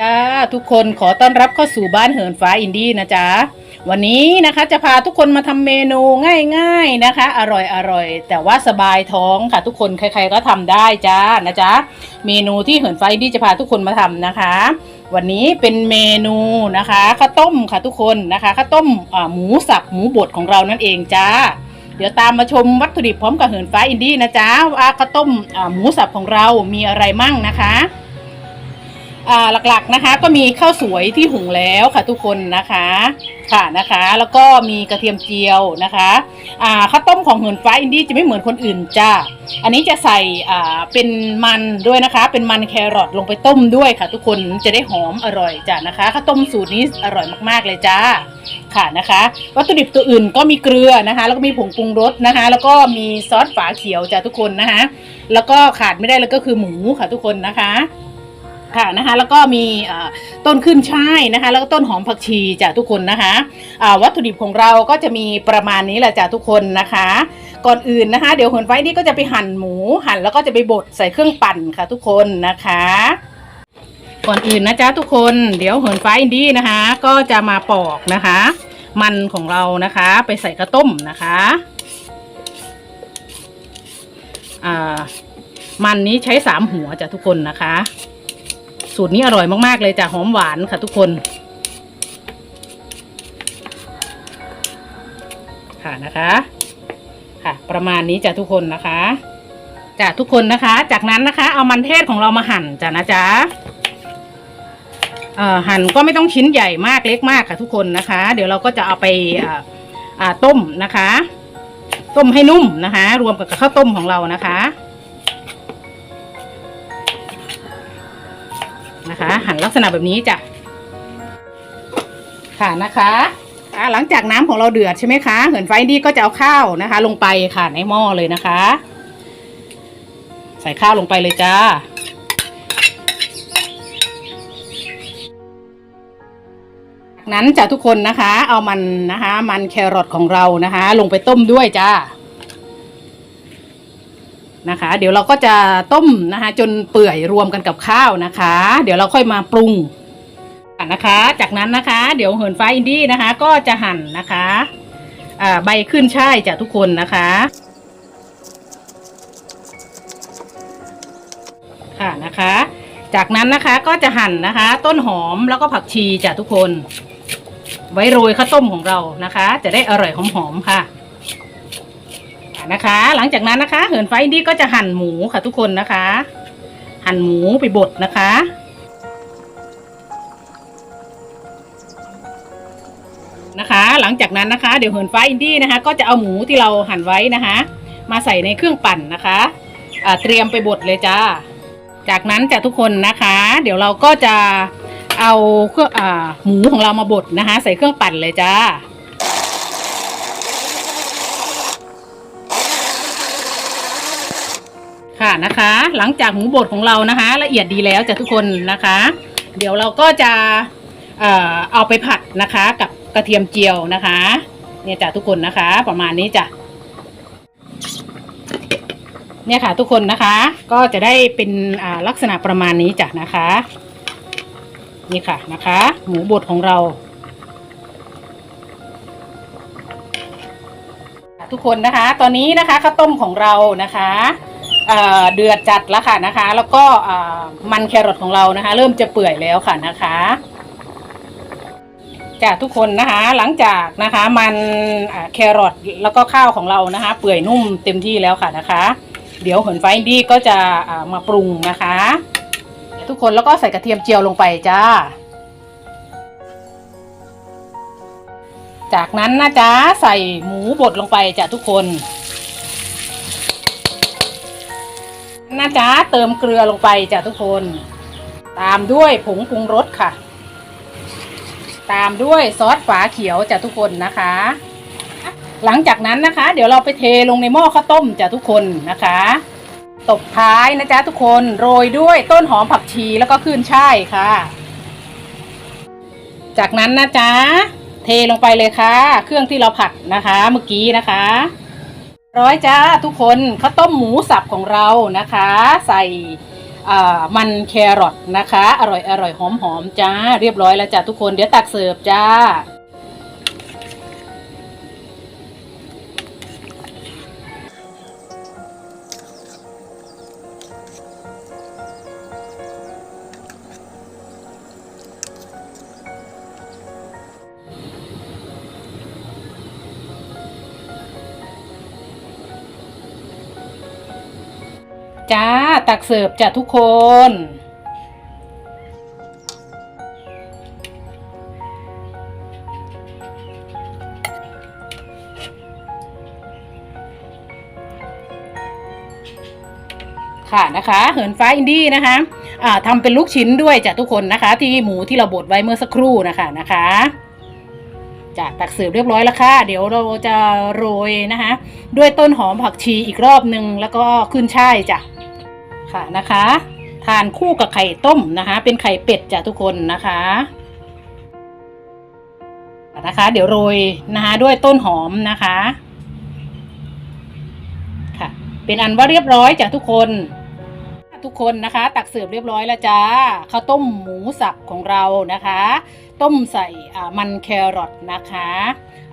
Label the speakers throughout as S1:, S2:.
S1: จ้าทุกคนขอต้อนรับเข้าสู่บ้านเหินฟ้าอินดี้นะจ๊ะวันนี้นะคะจะพาทุกคนมาทำเมนูง่าย ๆนะคะ อร่อยอร่อยแต่ว่าสบายท้องค่ะทุกคนใครๆก็ทำได้จ้านะจ๊ะเมนูที่เหินฟ้าอินดี้จะพาทุกคนมาทำนะคะ วันนี้เป็นเมนูนะคะข้าวต้มค่ะทุกคนนะคะข้าวต้มหมูสับหมูบดของเรานั่นเองจ้าเดี๋ยวตามมาชมวัตถุดิบพร้อมกับเหินฟ้าอินดี้นะจ๊ะว่าข้าวต้มหมูสับของเรามีอะไรมั่งนะคะ หลักๆนะคะ ก็มีข้าวสวยที่หุงแล้วค่ะทุกคนนะคะค่ะนะคะ แล้วก็มีกระเทียมเจียวนะคะอ่าข้าวต้มของเหินฟ้าอินดี้จะไม่เหมือนคนอื่นจ้าอันนี้จะใส่อ่าเป็นมันด้วยนะคะ เป็นมันแครอทลงไปต้มด้วยค่ะ ทุกคนจะได้หอมอร่อยจ้ะนะคะข้าวต้มสูตรนี้อร่อยมากๆเลยจ้าค่ะนะคะ วัตถุดิบตัวอื่นก็มีเกลือนะคะ แล้วก็มีผงปรุงรสนะคะ แล้วก็มีซอสฝาเขียวจ้ะทุกคนนะคะ แล้วก็ขาดไม่ได้เลยก็คือหมูค่ะทุกคนนะคะ ค่ะนะคะ แล้วก็มีต้นขึ้นช่ายนะคะ แล้วก็ต้นหอมผักชีจ้ะทุกคนนะคะวัตถุดิบของเราก็จะมีประมาณนี้แหละจ้ะทุกคนนะคะ ก่อนอื่นนะคะ เดี๋ยวหนไว้นี่ก็จะไปหั่นหมูหั่นแล้วก็จะไปบดใส่เครื่องปั่นค่ะ ทุกคนนะคะก่อนอื่นนะจ๊ะทุกคนเดี๋ยวเหินไฟอินดี้นะคะ ก็จะมาปอกนะคะ มันของเรานะคะ ไปใส่กระต้มนะคะอ่ามันนี้ใช้สามหัวจ้ะทุกคนนะคะ สูตรนี้อร่อยมากๆเลยจ้ะหอมหวานค่ะทุกคน ค่ะนะคะค่ะ ประมาณนี้จ้ะทุกคนนะคะจ้ะทุกคนนะคะ จากนั้นนะคะ เอามันเทศของเรามาหั่นจ้ะนะจ๊ะเอ่อหั่นก็ไม่ต้องชิ้นใหญ่มากเล็กมากค่ะทุกคนนะคะ เดี๋ยวเราก็จะเอาไปอ่อต้มนะคะ ต้มให้นุ่มนะคะ รวมกับข้าวต้มของเรานะคะ นะคะ หั่นลักษณะแบบนี้จ้ะค่ะนะคะะหลังจากน้ำของเราเดือดใช่ไหมคะเหินไฟดีก็จะเอาข้าวนะคะ ลงไปค่ะในหม้อเลยนะคะ ใส่ข้าวลงไปเลยจ้าจากนั้นจ้ะทุกคนนะคะ เอามันนะคะ มันแครอทของเรานะคะ ลงไปต้มด้วยจ้า นะคะ เดี๋ยวเราก็จะต้มนะคะ จนเปื่อยรวมกันกับข้าวนะคะ เดี๋ยวเราค่อยมาปรุงนะคะ จากนั้นนะคะ เดี๋ยวเหินฟ้าอินดี้นะคะ ก็จะหั่นนะคะใบขึ้นช่ายจากทุกคนนะคะค่ะนะคะ จากนั้นนะคะก็จะหั่นนะคะ ต้นหอมแล้วก็ผักชีจากทุกคน ไว้โรยข้าวต้มของเรานะคะ จะได้อร่อยหอมๆค่ะ นะคะ หลังจากนั้นนะคะ เหินไฟอินดี้ก็จะหั่นหมูค่ะทุกคนนะคะ หั่นหมูไปบดนะคะนะคะ หลังจากนั้นนะคะ เดี๋ยวเหินฟ้าอินดี้นะคะ ก็จะเอาหมูที่เราหั่นไว้นะคะ มาใส่ในเครื่องปั่นนะคะเตรียมไปบดเลยจ้า จากนั้นจะทุกคนนะคะ เดี๋ยวเราก็จะเอาเครื่องอ่าหมูของเรามาบดนะคะ ใส่เครื่องปั่นเลยจ้า ค่ะนะคะ หลังจากหมูบดของเรานะคะ ละเอียดดีแล้วจ้ะทุกคนนะคะ เดี๋ยวเราก็จะเอาไปผัดนะคะกับกระเทียมเจียวนะคะ เนี่ยจ้ะทุกคนนะคะ ประมาณนี้จ้ะเนี่ยค่ะทุกคนนะคะ ก็จะได้เป็นลักษณะประมาณนี้จ้ะนะคะ นี่ค่ะนะคะ หมูบดของเรา ทุกคนนะคะ ตอนนี้นะคะข้าวต้มของเรานะคะ เดือดจัดแล้วค่ะนะคะ แล้วก็มันแครอทของเรานะคะ เริ่มจะเปื่อยแล้วค่ะนะคะจากทุกคนนะคะหลังจากนะคะมันแครอทแล้วก็ข้าวของเรานะคะ เปื่อยนุ่มเต็มที่แล้วค่ะนะคะ เดี๋ยวเหินไฟดีก็จะมาปรุงนะคะ ทุกคนแล้วก็ใส่กระเทียมเจียวลงไปจ้า จากนั้นนะจ๊ะใส่หมูบดลงไปจ้ะทุกคน นะจ๊ะเติมเกลือลงไปจ้ะทุกคน ตามด้วยผงปรุงรสค่ะ ตามด้วยซอสฝาเขียวจ้ะทุกคนนะคะ หลังจากนั้นนะคะ เดี๋ยวเราไปเทลงในหม้อข้าวต้มจ้ะทุกคนนะคะตบท้ายนะจ๊ะทุกคนโรยด้วยต้นหอมผักชีแล้วก็ขึ้นช่ายค่ะ จากนั้นนะจ๊ะเทลงไปเลยค่ะ เครื่องที่เราผัดนะคะ เมื่อกี้นะคะ ร้อยจ้าทุกคนข้าวต้มหมูสับของเรานะคะ ใส่มันแครอทนะคะ อร่อยอร่อยหอมหอมจ้า เรียบร้อยแล้วจ้าทุกคนเดี๋ยวตักเสิร์ฟจ้า จ้า ตักเสิร์ฟจ้ะทุกคน ค่ะนะคะเหินฟ้าอินดี้นะคะอ่าทำเป็นลูกชิ้นด้วยจ้ะทุกคนนะคะ ที่หมูที่เราบดไว้เมื่อสักครู่นะคะนะคะจ้ะตักเสิร์ฟเรียบร้อยแล้วค่ะ เดี๋ยวเราจะโรยนะคะ ด้วยต้นหอมผักชีอีกรอบหนึ่งแล้วก็ขึ้นช่ายจ้ะ ค่ะนะคะ ทานคู่กับไข่ต้มนะคะ เป็นไข่เป็ดจ้ะทุกคนนะคะนะคะ เดี๋ยวโรยนะคะด้วยต้นหอมนะคะค่ะ เป็นอันว่าเรียบร้อยจ้ะทุกคนทุกคนนะคะ ตักเสิร์ฟเรียบร้อยแล้วจ้าข้าวต้มหมูสับของเรานะคะ ต้มใส่มันแครอทนะคะ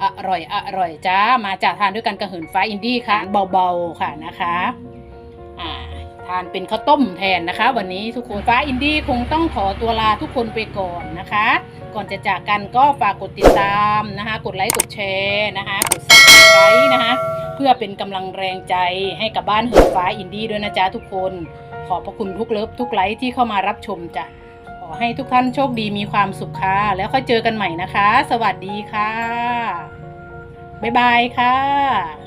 S1: อร่อยอร่อยจ้ามาจากทานด้วยกันกระหืนฟ้าอินดี้ค่ะ เบาๆค่ะนะคะ ทานเป็นข้าวต้มแทนนะคะ วันนี้ทุกคนฟ้าอินดี้คงต้องขอตัวลาทุกคนไปก่อนนะคะ ก่อนจะจากกันก็ฝากกดติดตามนะคะ กดไลค์กดแชร์นะคะกดซับสไครต์นะคะ เพื่อเป็นกำลังแรงใจให้กับบ้านเหินฟ้าอินดี้ด้วยนะจ๊ะทุกคน ขอบพระคุณทุกเลิฟทุกไลค์ที่เข้ามารับชมจ้ะขอให้ทุกท่านโชคดีมีความสุขค่ะแล้วค่อยเจอกันใหม่นะคะ สวัสดีค่ะบ๊ายบายค่ะ